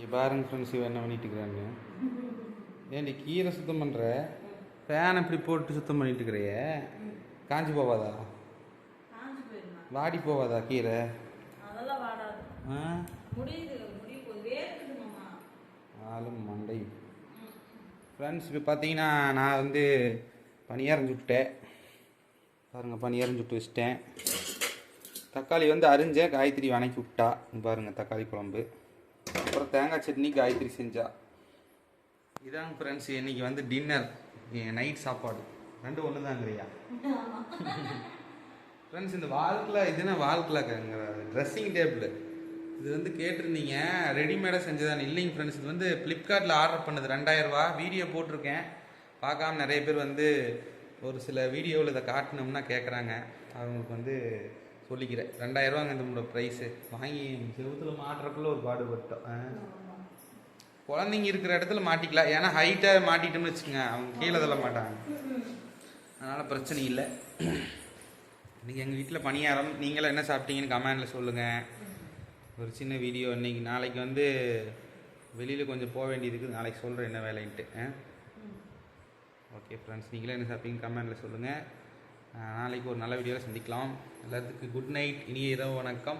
இங்க பாருங்க ஃப்ரெண்ட்ஸ் இவன் என்ன பண்ணிட்டு இருக்கிறாங்க ஏன்டி கீரை சுத்தம் பண்ணுற ஃபேன் இப்படி போட்டு சுத்தம் பண்ணிட்டு இருக்கிறிய காஞ்சி போவாதா வாடி போவாதா கீரை? ஆளும் மண்டை. ஃப்ரெண்ட்ஸ் இப்போ பார்த்தீங்கன்னா நான் வந்து பனியாரம் சுட்டேன். பாருங்கள் பனியாரம் சுட்டு வச்சிட்டேன். தக்காளி வந்து அரிஞ்சேன் காயத்ரி வணக்கி விட்டா. இங்க பாருங்க தக்காளி குழம்பு. அப்புறம் தேங்காய் சட்னி காயத்ரி செஞ்சா. இதாங்க ஃப்ரெண்ட்ஸ் இன்னைக்கு வந்து டின்னர் நைட் சாப்பாடு. ரெண்டு ஒன்று தாங்கிறியா ஃப்ரெண்ட்ஸ் இந்த வாழ்க்கில் இதுனா என்ன ட்ரெஸ்ஸிங் டேபிள் இது வந்து கேட்டிருந்தீங்க ரெடிமேடாக செஞ்சதான் இல்லைங்க ஃப்ரெண்ட்ஸ் இது வந்து ஃப்ளிப்கார்ட்டில் ஆர்டர் பண்ணது ரெண்டாயிரரூபா. வீடியோ போட்டிருக்கேன். பார்க்காம நிறைய பேர் வந்து ஒரு சில வீடியோவில் இதை காட்டணும்னா கேட்குறாங்க அவங்களுக்கு வந்து சொல்லிக்கிறேன். ரெண்டாயிரம் ரூபாங்க இந்த ப்ரைஸு வாங்கி செவத்தில் மாட்டுறக்குள்ள ஒரு பாடுபட்டோம். ஆ. குழந்தைங்க இருக்கிற இடத்துல மாட்டிக்கலாம். ஏன்னா ஹைட்டாக மாட்டிட்டோம்னு வச்சுக்கோங்க. அவங்க கீழே தள்ள மாட்டாங்க. அதனால் பிரச்சனை இல்லை. இன்றைக்கி எங்கள் வீட்டில் பணியாரம் நீங்களாம் என்ன சாப்பிட்டீங்கன்னு கமெண்டில் சொல்லுங்கள் ஒரு சின்ன வீடியோ இன்றைக்கி நாளைக்கு வந்து வெளியில் கொஞ்சம் போக வேண்டியது இருக்குது. நாளைக்கு சொல்கிறேன் என்ன வேலைன்ட்டு. ஓகே ஃப்ரெண்ட்ஸ் நீங்களே என்ன சாப்பிட்டீங்கன்னு கமெண்டில் சொல்லுங்கள் நாளைக்கு ஒரு நல்ல வீடியோவில் சந்திக்கலாம். எல்லாத்துக்கும் குட் நைட் இனிய இரவு வணக்கம்.